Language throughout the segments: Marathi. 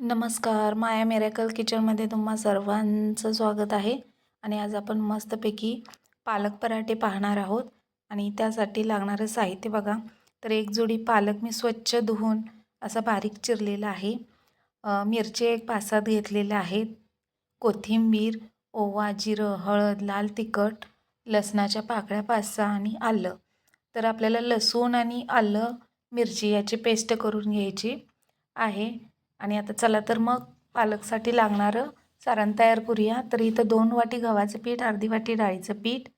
नमस्कार माया मेरेकल किचनमध्ये तुम्हा सर्वांचं स्वागत आहे. आणि आज आपण मस्तपैकी पालक पराठे पाहणार आहोत. आणि त्यासाठी लागणारं साहित्य बघा. तर एक जोडी पालक मी स्वच्छ धुवून असा बारीक चिरलेला आहे. मिरचे एक पासात घेतलेल्या आहेत कोथिंबीर ओवा जिरं हळद लाल तिखट लसणाच्या पाकळ्या पासा आणि आलं. तर आपल्याला लसूण आणि आलं मिरची याची पेस्ट करून घ्यायची आहे. आणि आता चला तर मग पालकसाठी लागणारं सारण तयार करूया. तर इथं दोन वाटी गव्हाचं पीठ अर्धी वाटी डाळीचं पीठ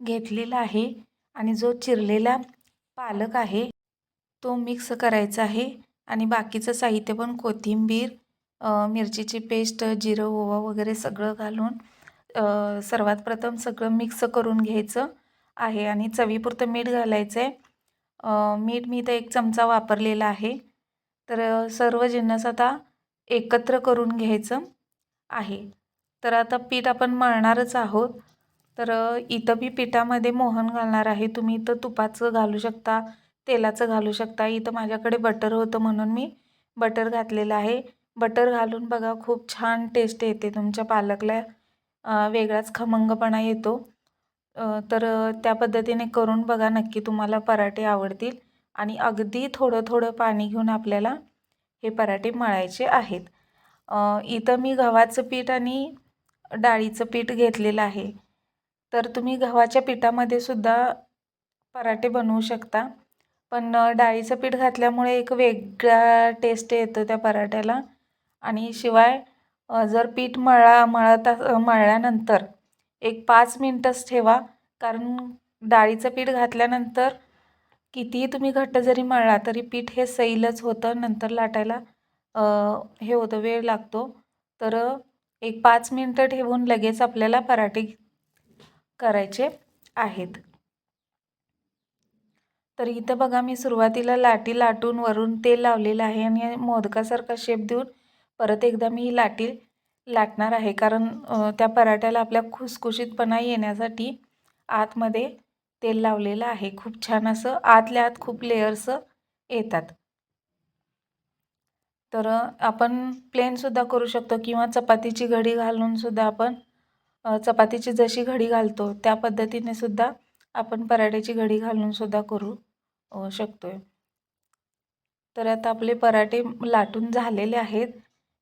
घेतलेलं आहे. आणि जो चिरलेला पालक आहे तो मिक्स करायचा आहे. आणि बाकीचं साहित्य पण कोथिंबीर मिरचीची पेस्ट जिरं ओवा वगैरे सगळं घालून सर्वात प्रथम सगळं मिक्स करून घ्यायचं आहे. आणि चवीपुरतं मीठ घालायचं आहे मीठ मी इथं एक चमचा वापरलेला आहे. तर सर्व जिन्नस आता एकत्र करून घ्यायचं आहे. तर आता पीठ आपण मळणारच आहोत. तर इथं मी पिठामध्ये मोहन घालणार आहे. तुम्ही इथं तुपाचं घालू शकता तेलाचं घालू शकता. इथं माझ्याकडे बटर होतं म्हणून मी बटर घातलेलं आहे. बटर घालून बघा खूप छान टेस्ट येते तुमच्या पालकला. वेगळाच खमंगपणा येतो. तर त्या पद्धतीने करून बघा. नक्की तुम्हाला पराठे आवडतील. आणि अगदी थोडं थोडं पाणी घेऊन आपल्याला हे पराठे मळायचे आहेत. इथं मी गव्हाचं पीठ आणि डाळीचं पीठ घेतलेलं आहे. तर तुम्ही गव्हाच्या पिठामध्ये सुद्धा पराठे बनवू शकता. पण डाळीचं पीठ घातल्यामुळे एक वेगळा टेस्ट येतो त्या पराठ्याला. आणि शिवाय जर पीठ मळा मळत मळल्यानंतर एक पाच मिनटंच ठेवा. कारण डाळीचं पीठ घातल्यानंतर कितीही तुम्ही घट्ट जरी मळला तरी पीठ हे सैलच होतं नंतर लाटायला हे होतं वेळ लागतो. तर एक पाच मिनटं ठेवून लगेच आपल्याला पराठे करायचे आहेत. तर इथं बघा मी सुरुवातीला लाटी लाटून वरून तेल लावलेलं आहे आणि मोदकासारखा शेप देऊन परत एकदा मी ही लाटी लाटणार आहे. कारण त्या पराठ्याला आपल्या खुसखुशीतपणा येण्यासाठी आतमध्ये तेल लावलेलं आहे. खूप छान असं आतल्या आत खूप लेयर्स येतात. तर आपण प्लेनसुद्धा करू शकतो किंवा चपातीची घडी घालूनसुद्धा आपण चपातीची जशी घडी घालतो त्या पद्धतीने सुद्धा आपण पराठ्याची घडी घालूनसुद्धा करू शकतो आहे तर आता आपले पराठे लाटून झालेले आहेत.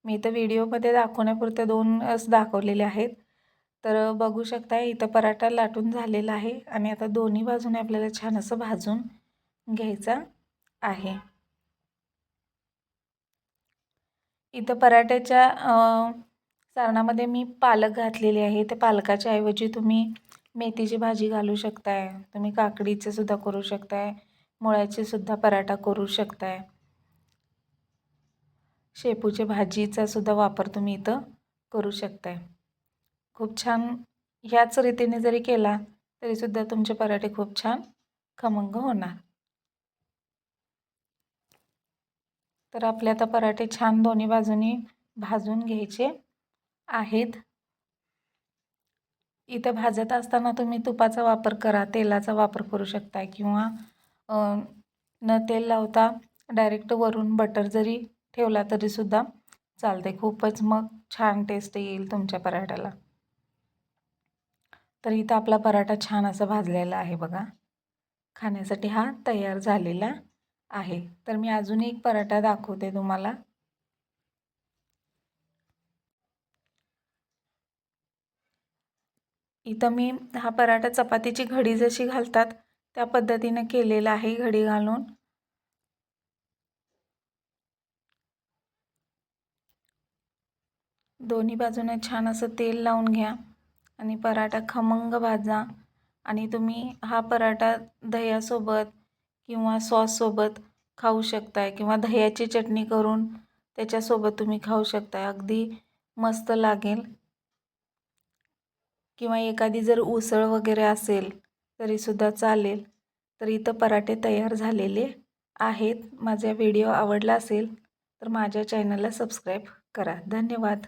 मी तर व्हिडिओमध्ये दाखवण्यापुरते दोनच दाखवलेले आहेत. तर बघू शकता इथं पराठा लाटून झालेला आहे आणि आता दोन्ही बाजूने आपल्याला छान असं भाजून घ्यायचा आहे. इथं पराठ्याच्या सारणामध्ये मी पालक घातलेले आहे. त्या पालकाच्या ऐवजी तुम्ही मेथीची भाजी घालू शकताय. तुम्ही काकडीचे सुद्धा करू शकताय. मुळ्याचे सुद्धा पराठा करू शकताय. शेपूच्या भाजीचा सुद्धा वापर तुम्ही इथं करू शकताय. खूप छान ह्याच रीतीने जरी केला तरीसुद्धा तुमचे पराठे खूप छान खमंग होणार. तर आपले आता पराठे छान दोन्ही बाजूनी भाजून घ्यायचे आहेत. इथं भाजत असताना तुम्ही तुपाचा वापर करा तेलाचा वापर करू शकता किंवा न तेल लावता डायरेक्ट वरून बटर जरी ठेवला तरीसुद्धा चालते खूपच मग छान टेस्ट येईल तुमच्या पराठ्याला. तर इथं आपला पराठा छान असा भाजलेला आहे बघा. खाण्यासाठी हा तयार झालेला आहे. तर मी अजून एक पराठा दाखवते तुम्हाला. इथं मी हा पराठा चपातीची घडी जशी घालतात त्या पद्धतीनं केलेला आहे घडी घालून. दोन्ही बाजूने छान असं तेल लावून घ्या. आणि पराठा खमंग भाजा. आणि तुम्ही हा पराठा दह्यासोबत किंवा सॉससोबत खाऊ शकताय किंवा दह्याची चटणी करून त्याच्यासोबत तुम्ही खाऊ शकताय. अगदी मस्त लागेल. किंवा एखादी जर उसळ वगैरे असेल तरीसुद्धा चालेल. तर इथं पराठे तयार झालेले आहेत. माझा व्हिडिओ आवडला असेल तर माझ्या चॅनलला सबस्क्राईब करा. धन्यवाद.